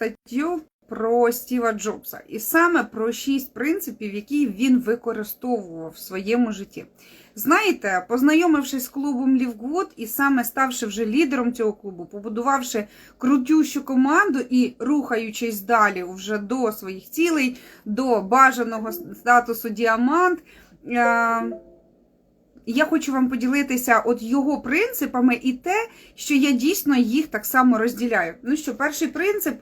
статтю про Стіва Джобса, і саме про шість принципів, які він використовував в своєму житті. Знаєте, познайомившись з клубом Лівгуд і саме ставши вже лідером цього клубу, побудувавши крутющу команду і рухаючись далі вже до своїх цілей, до бажаного статусу діамант. е, Я хочу вам поділитися от його принципами і те, що я дійсно їх так само розділяю. Ну що, перший принцип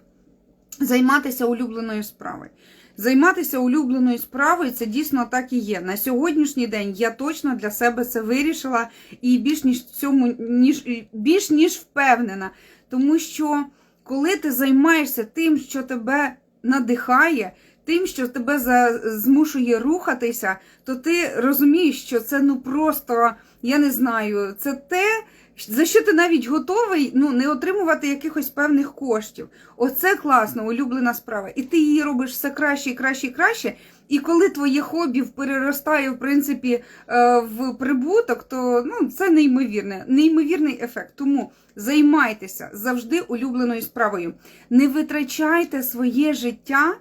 займатися улюбленою справою. Займатися улюбленою справою це дійсно так і є. На сьогоднішній день я точно для себе це вирішила і більш ніж цьому ніж більш ніж впевнена. Тому що коли ти займаєшся тим, що тебе надихає, тим, що тебе змушує рухатися, то ти розумієш, що це ну просто, я не знаю, це те, за що ти навіть готовий ну, не отримувати якихось певних коштів. Оце класно, улюблена справа. І ти її робиш все краще і краще і краще. І коли твоє хобі переростає, в принципі, е, в прибуток, то ну, це неймовірне, неймовірний ефект. Тому займайтеся завжди улюбленою справою. Не витрачайте своє життя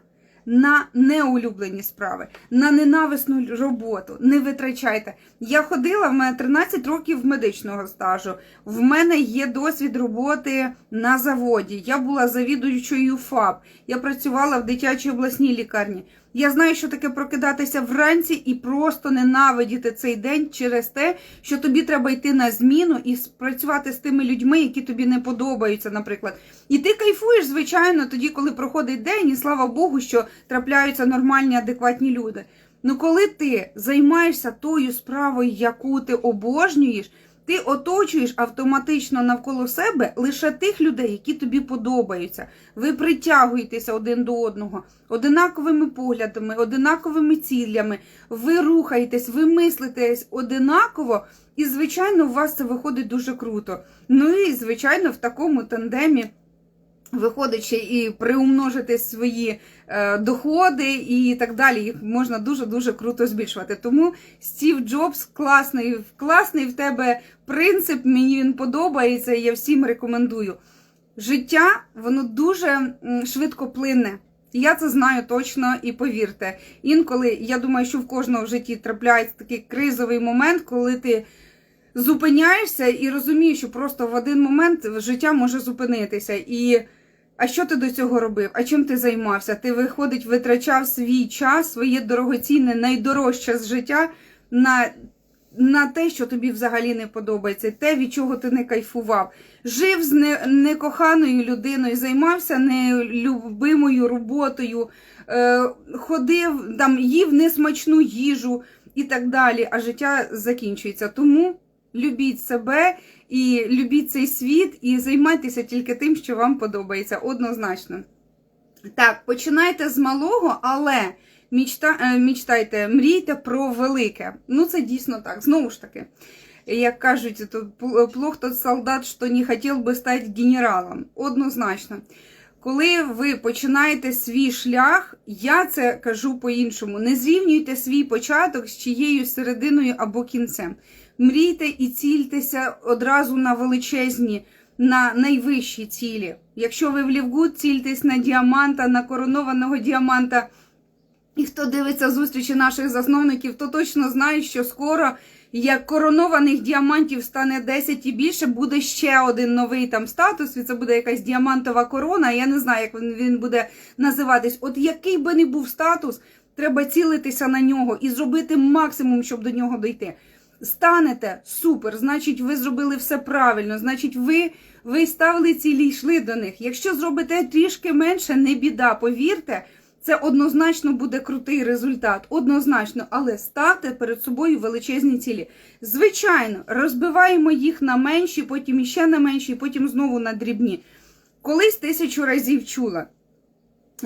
на неулюблені справи, на ненависну роботу. Не витрачайте. Я ходила, в мене 13 років медичного стажу. В мене є досвід роботи на заводі. Я була завідуючою ФАП. Я працювала в дитячій обласній лікарні. Я знаю, що таке прокидатися вранці і просто ненавидіти цей день через те, що тобі треба йти на зміну і працювати з тими людьми, які тобі не подобаються, наприклад. І ти кайфуєш, звичайно, тоді, коли проходить день, і слава Богу, що трапляються нормальні, адекватні люди. Ну, коли ти займаєшся тою справою, яку ти обожнюєш, ти оточуєш автоматично навколо себе лише тих людей, які тобі подобаються. Ви притягуєтеся один до одного одинаковими поглядами, одинаковими цілями. Ви рухаєтесь, ви мислитесь одинаково, і, звичайно, у вас це виходить дуже круто. Ну і, звичайно, в такому тандемі. Виходить і приумножити свої е, доходи і так далі. Їх можна дуже-дуже круто збільшувати. Тому Стів Джобс класний, класний в тебе принцип, мені він подобається, і я всім рекомендую. Життя, воно дуже швидко плине. Я це знаю точно і повірте. Інколи я думаю, що в кожного в житті трапляється такий кризовий момент, коли ти зупиняєшся і розумієш, що просто в один момент життя може зупинитися. І а що ти до цього робив? А чим ти займався? Ти, виходить, витрачав свій час, своє дорогоцінне, найдорожче з життя на на те, що тобі взагалі не подобається, те, від чого ти не кайфував. Жив з не, некоханою людиною, займався нелюбимою роботою, е, ходив, там, їв несмачну їжу і так далі, а життя закінчується. Тому любіть себе і любіть цей світ, і займайтеся тільки тим, що вам подобається, однозначно. Так, починайте з малого, але мічта, е, мічтайте, мрійте про велике. Ну, це дійсно так. Знову ж таки, як кажуть, то плох тот солдат, що не хотів би стати генералом. Однозначно. Коли ви починаєте свій шлях, я це кажу по-іншому. Не зрівнюйте свій початок з чиєю серединою або кінцем. Мрійте і цільтеся одразу на величезні, на найвищі цілі. Якщо ви в Лівгуд, цільтесь на діаманта, на коронованого діаманта. І хто дивиться зустрічі наших засновників, то точно знає, що скоро, як коронованих діамантів стане 10 і більше, буде ще один новий там статус, і це буде якась діамантова корона. Я не знаю, як він, буде називатись. От який би не був статус, треба цілитися на нього і зробити максимум, щоб до нього дійти. Станете супер, значить, ви зробили все правильно, значить, ви ви ставили цілі і йшли до них. Якщо зробите трішки менше, не біда, повірте, це однозначно буде крутий результат. Однозначно, але ставте перед собою величезні цілі. Звичайно, розбиваємо їх на менші, потім іще на менші, потім знову на дрібні. Колись тисячу разів чула,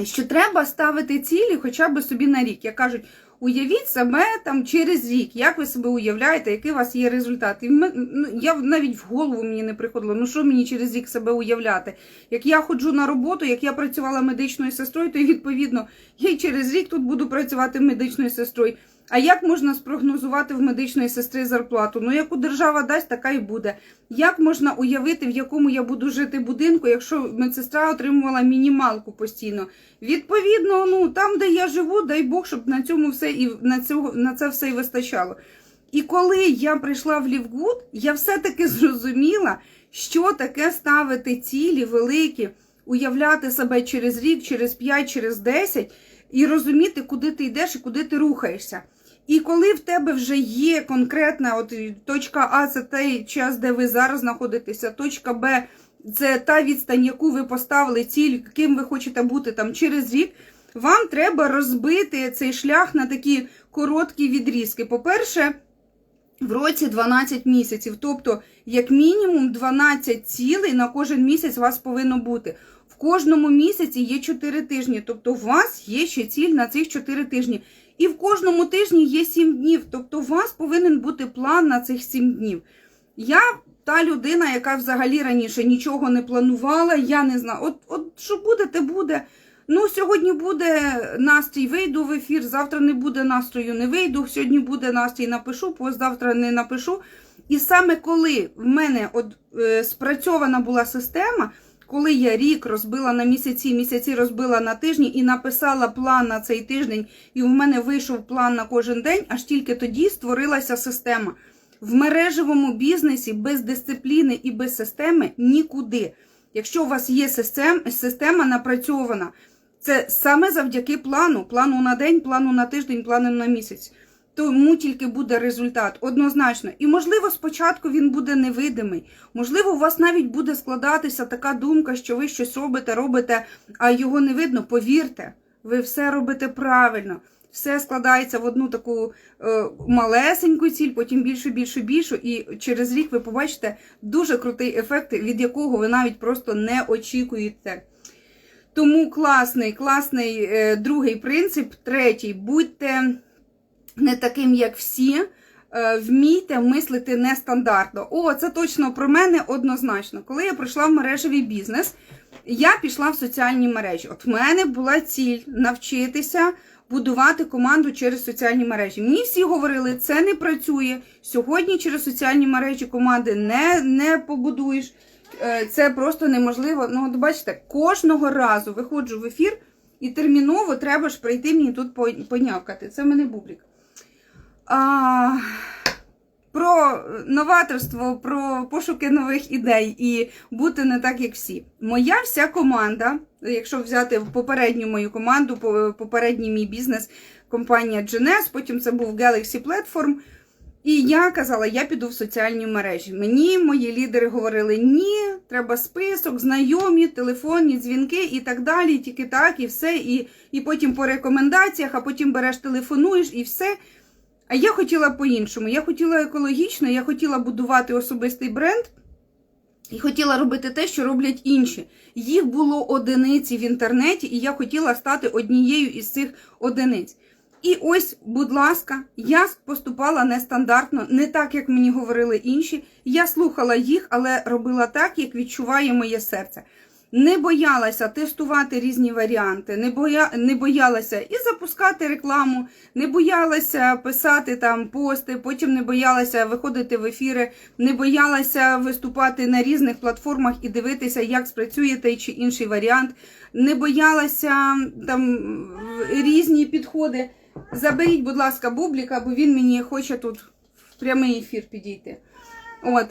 що треба ставити цілі хоча б собі на рік. Як кажуть, Уявіть себе там через рік, як ви себе уявляєте, який у вас є результат. І ми, ну, я навіть в голову мені не приходило, ну що мені через рік себе уявляти? Як я ходжу на роботу, як я працювала медичною сестрою, то відповідно я й через рік тут буду працювати медичною сестрою. А як можна спрогнозувати в медичної сестри зарплату? Ну, яку держава дасть, така і буде. Як можна уявити, в якому я буду жити будинку, якщо медсестра отримувала мінімалку постійно? Відповідно, ну там, де я живу, дай Бог, щоб на цьому все і на цього на це все і вистачало. І коли я прийшла в Лівгуд, я все-таки зрозуміла, що таке ставити цілі великі, уявляти себе через рік, через 5, через 10 і розуміти, куди ти йдеш і куди ти рухаєшся. І коли в тебе вже є конкретна от точка А, це той час, де ви зараз знаходитеся, точка Б це та відстань, яку ви поставили, ціль, ким ви хочете бути там через рік. Вам треба розбити цей шлях на такі короткі відрізки. По-перше, в році 12 місяців, тобто, як мінімум, 12 цілей на кожен місяць у вас повинно бути. В кожному місяці є 4 тижні, тобто у вас є ще ціль на цих 4 тижні. І в кожному тижні є 7 днів, тобто у вас повинен бути план на цих 7 днів. Я та людина, яка взагалі раніше нічого не планувала, я не знаю, от, от що буде, те буде. Ну, сьогодні буде настрій, вийду в ефір, завтра не буде настрою, не вийду. Сьогодні буде настрій, напишу, завтра не напишу. І саме коли в мене от, е, спрацьована була система, коли я рік розбила на місяці, місяці розбила на тижні і написала план на цей тиждень, і в мене вийшов план на кожен день, аж тільки тоді створилася система. В мережевому бізнесі без дисципліни і без системи нікуди. Якщо у вас є система, система напрацьована, це саме завдяки плану, плану на день, плану на тиждень, плану на місяць. Тому тільки буде результат однозначно. І, можливо, спочатку він буде невидимий. Можливо, у вас навіть буде складатися така думка, що ви щось робите, робите, а його не видно. Повірте, ви все робите правильно. Все складається в одну таку е, малесеньку ціль, потім більше, більше, більше. І через рік ви побачите дуже крутий ефект, від якого ви навіть просто не очікуєте. Тому класний, класний е, другий принцип. Третій. Будьте не таким, як всі. е, Вмійте мислити нестандартно. О, це точно про мене однозначно. Коли я прийшла в мережевий бізнес, я пішла в соціальні мережі. От в мене була ціль навчитися будувати команду через соціальні мережі. Мені всі говорили, це не працює. Сьогодні через соціальні мережі команди не, не побудуєш. Е, Це просто неможливо. Ну, от бачите, кожного разу виходжу в ефір, і терміново треба ж прийти мені тут понявкати. Це в мене бублік. А, про новаторство, про пошуки нових ідей і бути не так, як всі. Моя вся команда, якщо взяти попередню мою команду, попередній мій бізнес, компанія GNS, потім це був Galaxy Platform. І я казала, я піду в соціальні мережі. Мені мої лідери говорили, ні, треба список, знайомі, телефонні дзвінки і так далі, тільки так, і все. І, і потім по рекомендаціях, а потім береш, телефонуєш і все. А я хотіла по-іншому. Я хотіла екологічно, я хотіла будувати особистий бренд і хотіла робити те, що роблять інші. Їх було одиниці в інтернеті, і я хотіла стати однією із цих одиниць. І ось, будь ласка, я поступала нестандартно, не так, як мені говорили інші. Я слухала їх, але робила так, як відчуває моє серце. Не боялася тестувати різні варіанти, не, боя... не боялася і запускати рекламу, не боялася писати там пости, потім не боялася виходити в ефіри, не боялася виступати на різних платформах і дивитися, як спрацює той чи інший варіант, не боялася там різні підходи. Заберіть, будь ласка, бубліка, бо він мені хоче тут в прямий ефір підійти. От.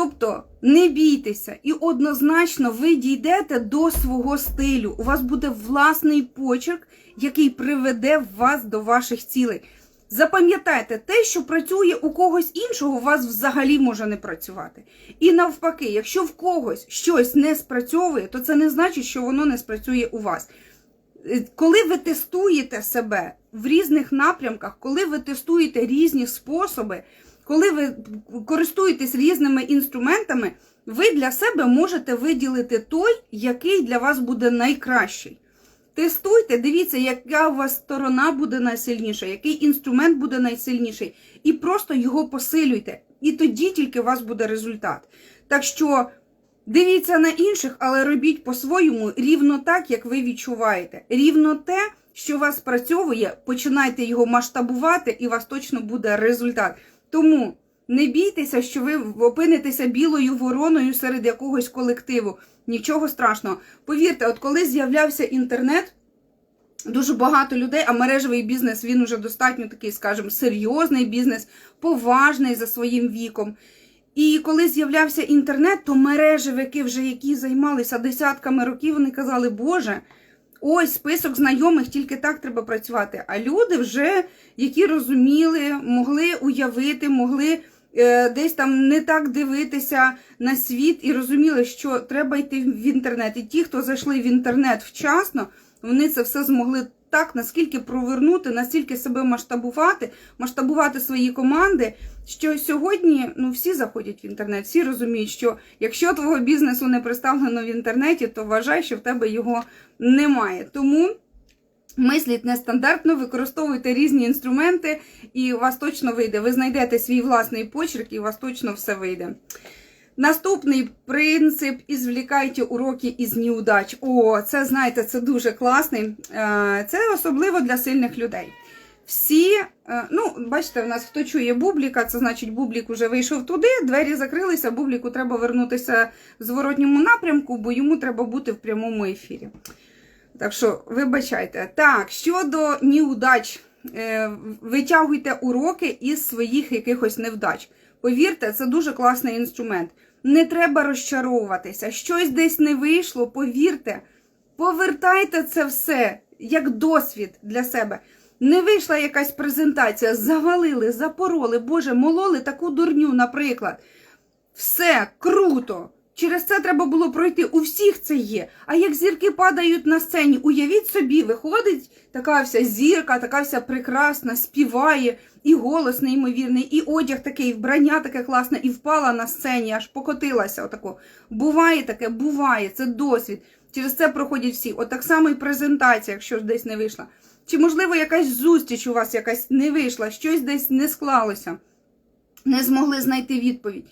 Тобто не бійтеся, і однозначно ви дійдете до свого стилю. У вас буде власний почерк, який приведе вас до ваших цілей. Запам'ятайте, те, що працює у когось іншого, у вас взагалі може не працювати. І навпаки, якщо в когось щось не спрацьовує, то це не значить, що воно не спрацює у вас. Е, Коли ви тестуєте себе в різних напрямках, коли ви тестуєте різні способи, коли ви користуєтесь різними інструментами, ви для себе можете виділити той, який для вас буде найкращий. Тестуйте, дивіться, яка у вас сторона буде найсильніша, який інструмент буде найсильніший, і просто його посилюйте. І тоді тільки у вас буде результат. Так що дивіться на інших, але робіть по-своєму рівно так, як ви відчуваєте. Рівно те, що вас спрацьовує, починайте його масштабувати, і у вас точно буде результат. Тому не бійтеся, що ви опинитеся білою вороною серед якогось колективу. Нічого страшного. Повірте, от коли з'являвся інтернет. Дуже багато людей, а мережевий бізнес він уже достатньо такий, скажімо, серйозний бізнес, поважний за своїм віком. І коли з'являвся інтернет, то мережевики, вже які займалися десятками років, вони казали, Боже, ось список знайомих, тільки так треба працювати. А люди вже, які розуміли, могли уявити, могли е, десь там не так дивитися на світ і розуміли, що треба йти в інтернет. І ті, хто зайшли в інтернет вчасно, вони це все змогли так, наскільки провернути, настільки себе масштабувати, масштабувати свої команди, що сьогодні ну, всі заходять в інтернет, всі розуміють, що якщо твого бізнесу не представлено в інтернеті, то вважай, що в тебе його немає. Тому. Мисліть нестандартно, використовуйте різні інструменти, і у вас точно вийде. Ви знайдете свій власний почерк, і у вас точно все вийде. Наступний принцип ізвлікайте уроки із неудач. О, це знаєте, це дуже класний. Е, Це особливо для сильних людей. Всі, е, ну, бачите, в нас хто чує бубліка, це значить бублік уже вийшов туди, двері закрилися, бубліку треба вернутися в зворотньому напрямку, бо йому треба бути в прямому ефірі. Так що, вибачайте. Так, щодо неудач, е, витягуйте уроки із своїх якихось невдач. Повірте, це дуже класний інструмент. Не треба розчаровуватися. Щось десь не вийшло, повірте, повертайте це все як досвід для себе. Не вийшла якась презентація, завалили, запороли, Боже, мололи таку дурню, наприклад. Все круто. Через це треба було пройти. У всіх це є. А як зірки падають на сцені, уявіть собі, виходить така вся зірка, така вся прекрасна, співає, і голос неймовірний, і одяг такий, вбрання таке класне, і впала на сцені, аж покотилася. Отако. Буває таке, буває, це досвід. Через це проходять всі. От так само і презентація, якщо ж десь не вийшла. Чи, можливо, якась зустріч у вас якась не вийшла, щось десь не склалося, не змогли знайти відповідь.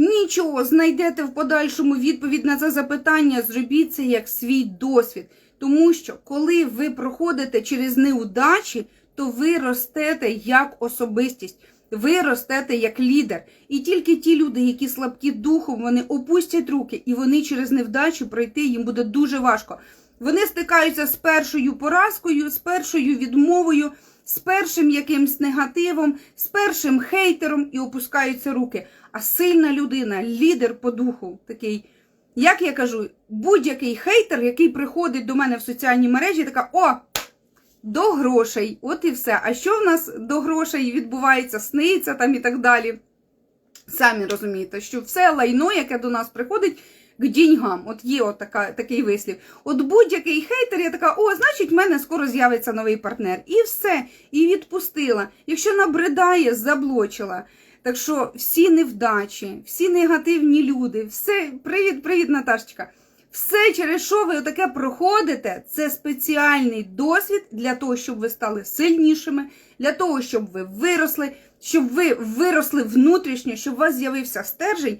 Нічого, знайдете в подальшому відповідь на це запитання, зробіть це як свій досвід. Тому що, коли ви проходите через неудачі, то ви ростете як особистість, ви ростете як лідер. І тільки ті люди, які слабкі духом, вони опустять руки, і вони через невдачу пройти їм буде дуже важко. Вони стикаються з першою поразкою, з першою відмовою, з першим якимсь негативом, з першим хейтером і опускаються руки. А сильна людина, лідер по духу, такий, як я кажу, будь-який хейтер, який приходить до мене в соціальні мережі, така: о, до грошей, от і все. А що в нас до грошей відбувається, сниться там і так далі? Самі розумієте, що все лайно, яке до нас приходить, к деньгам. От є от така, такий вислів. От будь-який хейтер, я така, о, значить, в мене скоро з'явиться новий партнер. І все. І відпустила. Якщо набридає, заблочила. Так що всі невдачі, всі негативні люди, все, привіт, привіт, Наташечка. Все, через що ви отаке проходите, це спеціальний досвід для того, щоб ви стали сильнішими, для того, щоб ви виросли, щоб ви виросли внутрішньо, щоб у вас з'явився стержень.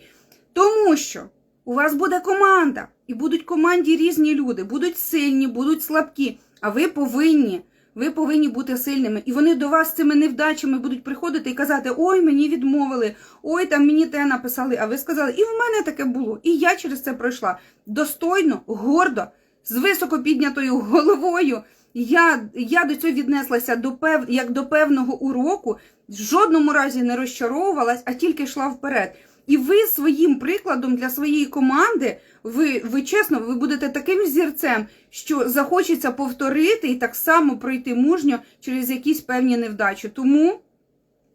Тому що у вас буде команда, і будуть команді різні люди, будуть сильні, будуть слабкі. А ви повинні, ви повинні бути сильними. І вони до вас з цими невдачами будуть приходити і казати: Ой, мені відмовили, ой, там мені те написали. А ви сказали, і в мене таке було. І я через це пройшла достойно, гордо, з високо піднятою головою. Я я до цього віднеслася до пев, як до певного уроку, в жодному разі не розчаровувалась, а тільки йшла вперед. І ви своїм прикладом для своєї команди, ви ви чесно, ви будете таким зірцем, що захочеться повторити і так само пройти мужньо через якісь певні невдачі. Тому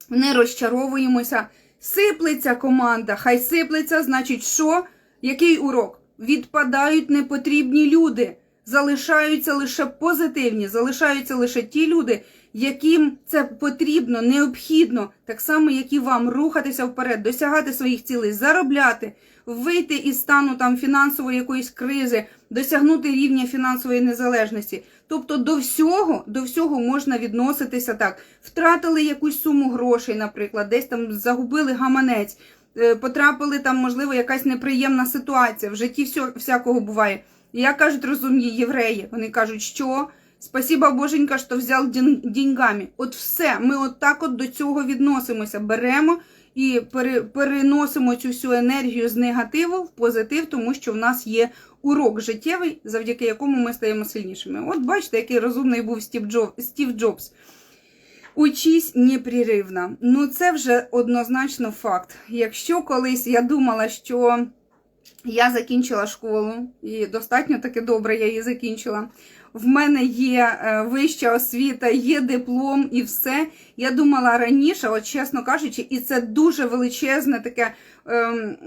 не розчаровуємося. Сиплеться команда, хай сиплеться, значить, що? Який урок? Відпадають непотрібні люди, залишаються лише позитивні, залишаються лише ті люди, яким це потрібно, необхідно, так само, як і вам, рухатися вперед, досягати своїх цілей, заробляти, вийти із стану там фінансової якоїсь кризи, досягнути рівня фінансової незалежності. Тобто до всього, до всього можна відноситися так. Втратили якусь суму грошей, наприклад, десь там загубили гаманець, е, потрапили там, можливо, якась неприємна ситуація. В житті всякого буває. Як кажуть розумні євреї, вони кажуть, що Спасіба Боженька, що взяв деньгами. От все, ми от так от до цього відносимося. Беремо і переносимо цю всю енергію з негативу в позитив, тому що в нас є урок життєвий, завдяки якому ми стаємо сильнішими. От бачите, який розумний був Стів Джобс. Учись непреривно. Ну, це вже однозначно факт. Якщо колись я думала, що я закінчила школу, і достатньо таки добре я її закінчила. В мене є е, вища освіта, є диплом і все. Я думала раніше, от чесно кажучи, і це дуже величезне таке ем,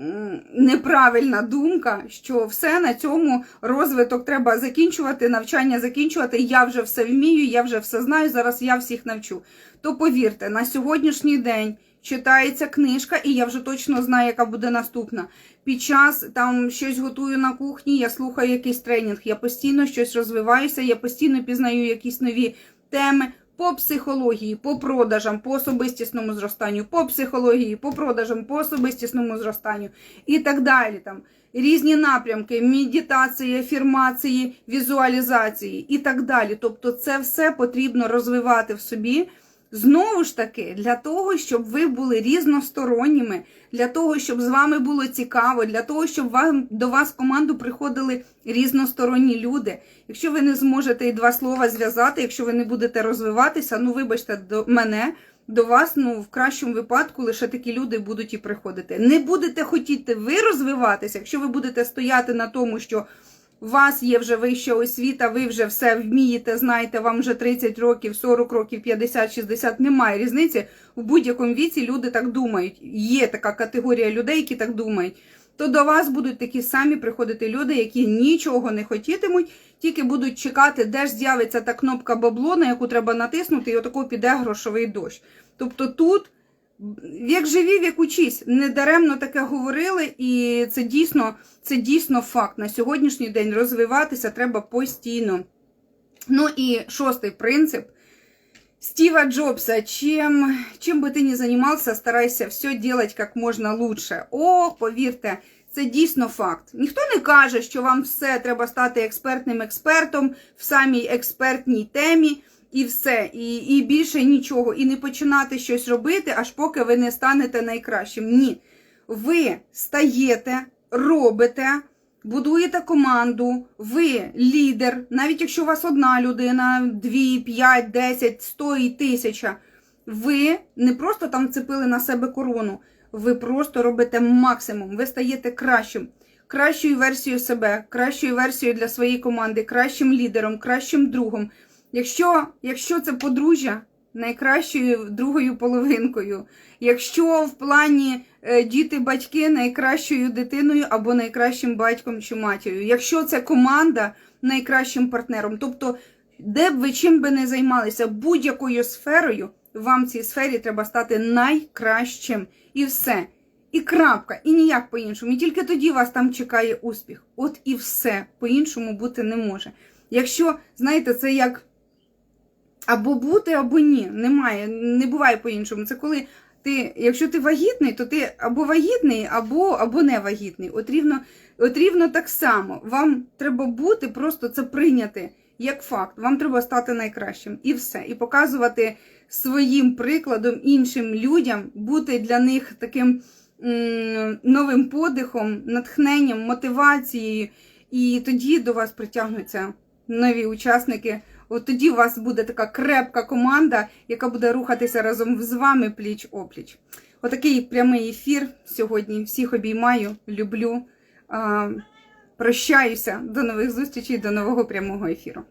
неправильна думка, що все на цьому розвиток треба закінчувати, навчання закінчувати. Я вже все вмію, я вже все знаю. Зараз я всіх навчу. То повірте, на сьогоднішній день читається книжка, і я вже точно знаю, яка буде наступна. Під час там щось готую на кухні, я слухаю якийсь тренінг, я постійно щось розвиваюся, я постійно пізнаю якісь нові теми. По психології, по продажам, по особистісному зростанню, по психології, по продажам, по особистісному зростанню і так далі. Там різні напрямки, медитації, афірмації, візуалізації і так далі. Тобто, це все потрібно розвивати в собі. Знову ж таки, для того, щоб ви були різносторонніми, для того, щоб з вами було цікаво, для того, щоб вам, до вас в команду приходили різносторонні люди. Якщо ви не зможете і два слова зв'язати, якщо ви не будете розвиватися, ну вибачте, до мене, до вас, ну в кращому випадку, лише такі люди будуть і приходити. Не будете хотіти ви розвиватися, якщо ви будете стояти на тому, що у вас є вже вища освіта, ви вже все вмієте, знаєте, вам вже 30 років, 40 років, 50, 60, немає різниці. В будь-якому віці люди так думають. Є така категорія людей, які так думають. То до вас будуть такі самі приходити люди, які нічого не хотітимуть, тільки будуть чекати, де ж з'явиться та кнопка бабло, на яку треба натиснути, і отако піде грошовий дощ. Тобто тут як живі, як учись. Недаремно таке говорили, і це дійсно, це дійсно факт. На сьогоднішній день розвиватися треба постійно. Ну і шостий принцип. Стива Джобса, чем, чим би ти не займався, старайся все делать як можна лучше. О, повірте, це дійсно факт. Ніхто не каже, що вам все треба стати експертним експертом в самій експертній темі і все, і, і більше нічого, і не починати щось робити, аж поки ви не станете найкращим. Ні. Ви стаєте, робите, будуєте команду, ви лідер, навіть якщо у вас одна людина, дві, п'ять, десять, сто і тисяча, ви не просто там вцепили на себе корону, ви просто робите максимум, ви стаєте кращим. Кращою версією себе, кращою версією для своєї команди, кращим лідером, кращим другом. Якщо, якщо це подружжя, найкращою другою половинкою. Якщо в плані е, діти-батьки найкращою дитиною або найкращим батьком чи матір'ю. Якщо це команда, найкращим партнером. Тобто, де б ви чим би не займалися, будь-якою сферою, вам в цій сфері треба стати найкращим. І все. І крапка, і ніяк по-іншому. І тільки тоді вас там чекає успіх. От і все. По-іншому бути не може. Якщо, знаєте, це як або бути, або ні. Немає, не буває по-іншому. Це коли ти, якщо ти вагітний, то ти або вагітний, або, або не вагітний. От рівно, от рівно так само. Вам треба бути, просто це прийняти як факт. Вам треба стати найкращим. І все. І показувати своїм прикладом іншим людям, бути для них таким м, новим подихом, натхненням, мотивацією. І тоді до вас притягнуться нові учасники. От тоді у вас буде така крепка команда, яка буде рухатися разом з вами пліч опліч. Отакий прямий ефір сьогодні. Всіх обіймаю, люблю. Прощаюся. До нових зустрічей, до нового прямого ефіру.